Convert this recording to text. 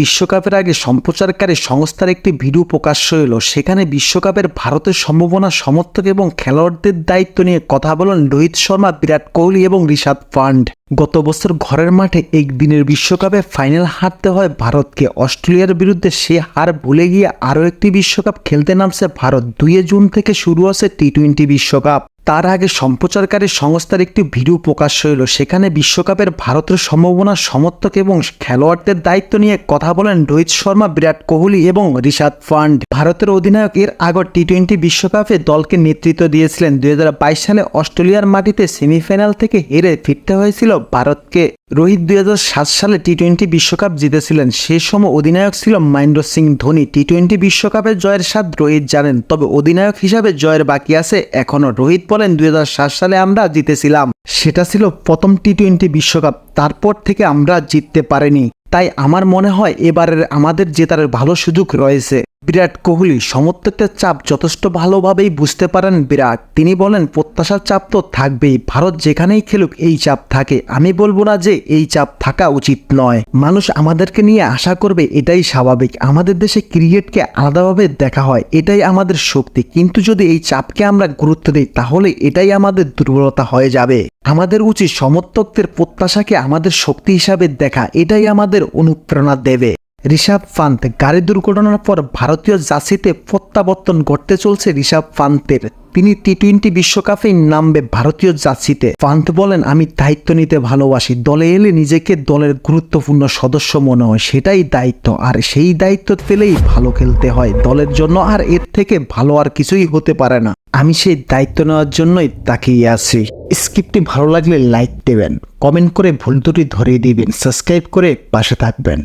বিশ্বকাপের আগে সম্প্রচারকারী সংস্থার একটি ভিডিও প্রকাশ্য এলো সেখানে বিশ্বকাপের ভারতের সম্ভাবনা সমর্থক এবং খেলোয়াড়দের দায়িত্ব নিয়ে কথা বলেন রোহিত শর্মা, বিরাট কোহলি এবং ঋষাদ ফান্ড গত বছর ঘরের মাঠে একদিনের বিশ্বকাপে ফাইনাল হারতে হয় ভারতকে। অস্ট্রেলিয়ার বিরুদ্ধে সে হার ভুলে গিয়ে আরও একটি বিশ্বকাপ খেলতে নামছে ভারত। দুই জুন থেকে শুরু হচ্ছে টি টোয়েন্টি বিশ্বকাপ। তার আগে সম্প্রচারকারী সংস্থার একটি ভিডিও প্রকাশ হলো সেখানে বিশ্বকাপের ভারতের সম্ভাবনা সমর্থক এবং খেলোয়াড়দের দায়িত্ব নিয়ে কথা বলেন রোহিত শর্মা, বিরাট কোহলি এবং ঋষাদ ফান্ড ভারতের অধিনায়ক এর আগর টি টোয়েন্টি বিশ্বকাপে দলকে নেতৃত্ব দিয়েছিলেন। দু হাজার বাইশ সালে অস্ট্রেলিয়ার মাটিতে সেমিফাইনাল থেকে হেরে ফিরতে হয়েছিল ভারতকে। রোহিত দুই হাজার সাত সালে টি টোয়েন্টি বিশ্বকাপ জিতেছিলেন। সে সময় অধিনায়ক ছিল মহেন্দ্র সিং ধোনি। টি টোয়েন্টি বিশ্বকাপের জয়ের স্বাদ রোহিত জানেন, তবে অধিনায়ক হিসাবে জয়ের বাকি আছে এখনও রোহিত বলেন, দুই সালে আমরা জিতেছিলাম। সেটা ছিল প্রথম টি টোয়েন্টি বিশ্বকাপ। তারপর থেকে আমরা জিততে পারিনি। তাই আমার মনে হয় এবারের আমাদের জেতার ভালো সুযোগ রয়েছে। বিরাট কোহলি সমর্থকদের চাপ যথেষ্ট ভালোভাবেই বুঝতে পারেন বিরাট। তিনি বলেন, প্রত্যাশার চাপ তো থাকবেই, ভারত যেখানেই খেলুক এই চাপ থাকে। আমি বলব না যে এই চাপ থাকা উচিত নয়। মানুষ আমাদেরকে নিয়ে আশা করবে, এটাই স্বাভাবিক। আমাদের দেশে ক্রিকেটকে আলাদাভাবে দেখা হয়, এটাই আমাদের শক্তি। কিন্তু যদি এই চাপকে আমরা গুরুত্ব দিই, তাহলে এটাই আমাদের দুর্বলতা হয়ে যাবে। আমাদের উচিত সমর্থকদের প্রত্যাশাকে আমাদের শক্তি হিসাবে দেখা, এটাই আমাদের অনুপ্রেরণা দেবে। ঋষভ পান্ত গাড়ি দুর্ঘটনার পর ভারতীয় জার্সিতে প্রত্যাবর্তন ঘটতে চলছে ঋষভ পান্তের। তিনি টি টোয়েন্টি বিশ্বকাপেই নামবে ভারতীয় জার্সিতে। পান্ত বলেন, আমি দায়িত্ব নিতে ভালোবাসি। দলে এলে নিজেকে দলের গুরুত্বপূর্ণ সদস্য মনে হয়। সেটাই দায়িত্ব। আর সেই দায়িত্ব পেলেই ভালো খেলতে হয়। দলের জন্য আর এর থেকে ভালো আর কিছুই হতে পারে না। আমি সেই দায়িত্ব নেওয়ার জন্যই তাকিয়ে আছি। স্ক্রিপ্টটি ভালো লাগলে লাইক দেবেন। কমেন্ট করে ভুল ত্রুটি ধরিয়ে দিবেন। সাবস্ক্রাইব করে পাশে থাকবেন।